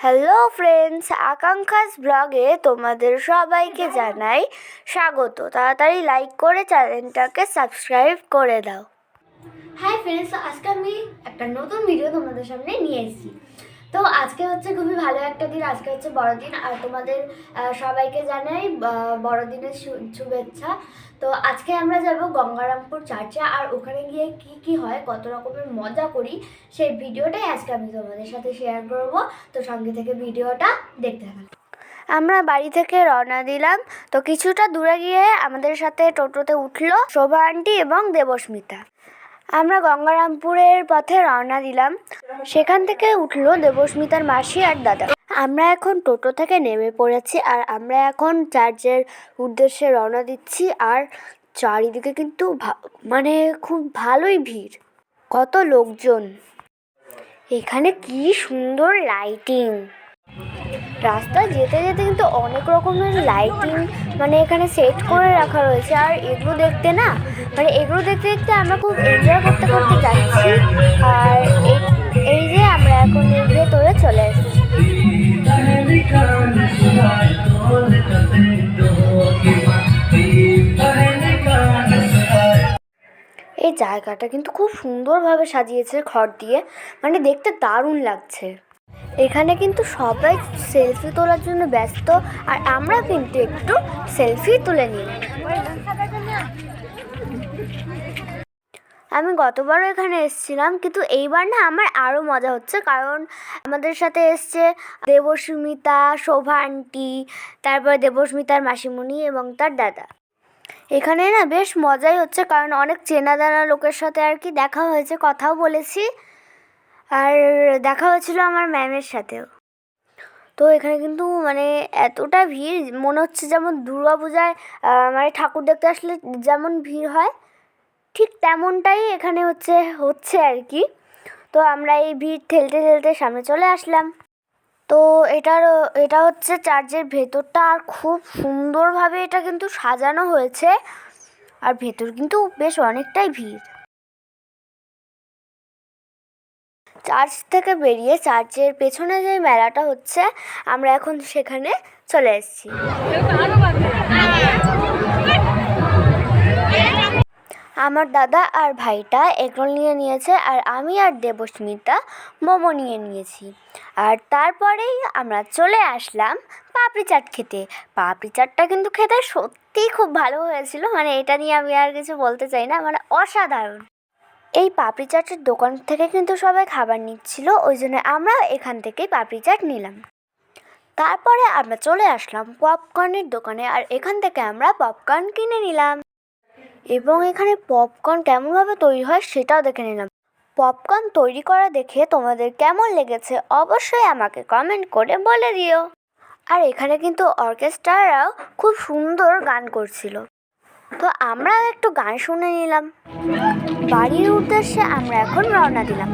Hello friends আকাঙ্ক্ষাস ব্লগে তোমাদের সবাইকে জানাই স্বাগত। তাড়াতাড়ি লাইক করে চ্যানেলটাকে সাবস্ক্রাইব করে দাও। হাই ফ্রেন্ডস আজকে আমি একটা নতুন ভিডিও তোমাদের সামনে নিয়ে এসেছি। তো আজকে হচ্ছে খুবই ভালো একটা দিন, আজকে হচ্ছে বড়দিন। আর তোমাদের সবাইকে জানাই বড়দিনের শুভেচ্ছা। তো আজকে আমরা যাব গঙ্গারামপুর চার্চে আর ওখানে গিয়ে কি কি হয়, কত রকমের মজা করি, সেই ভিডিওটাই আজকে আমি তোমাদের সাথে শেয়ার করব। তো সঙ্গে থেকে ভিডিওটা দেখতে থাকো। আমরা বাড়ি থেকে রওনা দিলাম। তো কিছুটা দূরে গিয়ে আমাদের সাথে টোটোতে উঠল শোভা আন্টি এবং দেবস্মিতা। আমরা গঙ্গারামপুরের পথে রওনা দিলাম। সেখান থেকে উঠল দেবস্মিতার মাসি আর দাদা। আমরা এখন টোটো থেকে নেমে পড়েছি আর আমরা এখন চার্চের উদ্দেশ্যে রওনা দিচ্ছি আর চারিদিকে কিন্তু মানে খুব ভালোই ভিড়। কত লোকজন। এখানে কি সুন্দর লাইটিং রাস্তায় যেতে যেতে কিন্তু অনেক রকমের লাইটিং মানে এখানে সেট করে রাখা রয়েছে। আর এগুলো দেখতে না মানে এগুলো দেখতে দেখতে আমরা খুব এনজয় করতে করতে যাচ্ছি। আর এই- এই যে আমরা এখন এর ভেতরে চলে এসেছি। এই জায়গাটা কিন্তু খুব সুন্দরভাবে সাজিয়েছে খড় দিয়ে। মানে দেখতে দারুণ লাগছে। এখানে কিন্তু সবাই সেলফি তোলার জন্য ব্যস্ত, আর আমরা কিন্তু একটু সেলফি তুলে নিই। আমি গতবারও এখানে এসেছিলাম, কিন্তু এইবার না আমার আরও মজা হচ্ছে, কারণ আমাদের সাথে এসছে দেবস্মিতা, শোভা আন্টি তারপরে দেবস্মিতার মাসিমণি এবং তার দাদা। এখানে না বেশ মজাই হচ্ছে, কারণ অনেক চেনা জানা লোকের সাথে আর কি দেখা হয়েছে, কথাও বলেছি। আর দেখা হয়েছিল আমার ম্যামের সাথেও। তো এখানে কিন্তু মানে এতটা ভিড়, মনে হচ্ছে যেমন দুর্গা পূজায় মানে ঠাকুর দেখতে আসলে যেমন ভিড় হয়, ঠিক তেমনটাই এখানে হচ্ছে হচ্ছে আর কি। তো আমরা এই ভিড় ঠেলতে ঠেলতে সামনে চলে আসলাম। তো এটার, এটা হচ্ছে চার্চের ভেতরটা আর খুব সুন্দরভাবে এটা কিন্তু সাজানো হয়েছে। আর ভেতর কিন্তু বেশ অনেকটাই ভিড়। চার্চ থেকে বেরিয়ে চার্চের পেছনে যে মেলাটা হচ্ছে, আমরা এখন সেখানে চলে এসেছি। আমার দাদা আর ভাইটা এগরোল নিয়ে নিয়েছে, আর আমি আর দেবস্মিতা মোমো নিয়ে নিয়েছি। আর তারপরেই আমরা চলে আসলাম পাপড়ি চাট খেতে। পাপড়ি চাটটা কিন্তু খেতে সত্যিই খুব ভালো হয়েছিল মানে এটা নিয়ে আমি আর কিছু বলতে চাই না মানে অসাধারণ। এই পাপড়ি চাটের দোকান থেকে কিন্তু সবাই খাবার নিচ্ছিল, ওই জন্য আমরা এখান থেকেই পাপড়ি চাট নিলাম। তারপরে আমরা চলে আসলাম পপকর্নের দোকানে, আর এখান থেকে আমরা পপকর্ন কিনে নিলাম। এবং এখানে পপকর্ন কেমনভাবে তৈরি হয় সেটাও দেখে নিলাম। পপকর্ন তৈরি করা দেখে তোমাদের কেমন লেগেছে অবশ্যই আমাকে কমেন্ট করে বলে দিও। আর এখানে কিন্তু অর্কেস্ট্রারাও খুব সুন্দর গান করছিল। তো আমরাও একটু গান শুনে নিলাম। বাড়ির উদ্দেশ্যে আমরা এখন রওনা দিলাম।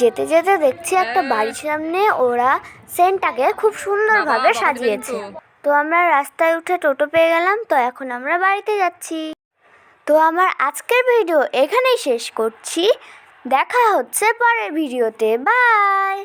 যেতে যেতে দেখছি একটা বাড়ির সামনে ওরা সেন্টটাকে খুব সুন্দরভাবে সাজিয়েছে। তো আমরা রাস্তায় উঠে টোটো পেয়ে গেলাম, তো এখন আমরা বাড়িতে যাচ্ছি। তো আমার আজকের ভিডিও এখানেই শেষ করছি। দেখা হচ্ছে পরের ভিডিওতে। বাই!